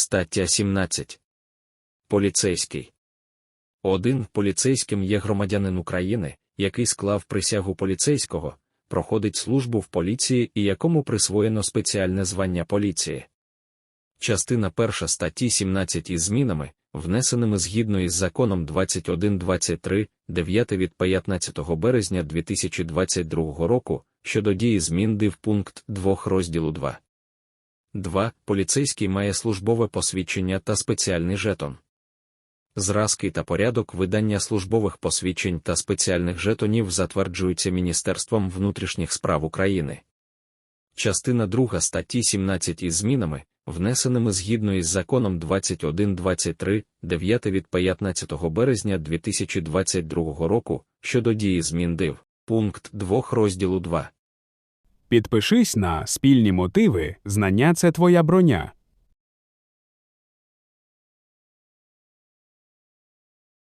Стаття 17. Поліцейський. 1. Поліцейським є громадянин України, який склав присягу поліцейського, проходить службу в поліції і якому присвоєно спеціальне звання поліції. Частина 1 статті 17 із змінами, внесеними згідно із законом 2123, 9 від 15 березня 2022 року, щодо дії змін див пункт 2 розділу 2. 2. Поліцейський має службове посвідчення та спеціальний жетон. Зразки та порядок видання службових посвідчень та спеціальних жетонів затверджуються Міністерством внутрішніх справ України. Частина 2 статті 17 із змінами, внесеними згідно із законом 2123, 9 від 15 березня 2022 року, щодо дії змін див, пункт 2 розділу 2. Підпишись на спільні мотиви, знання це твоя броня.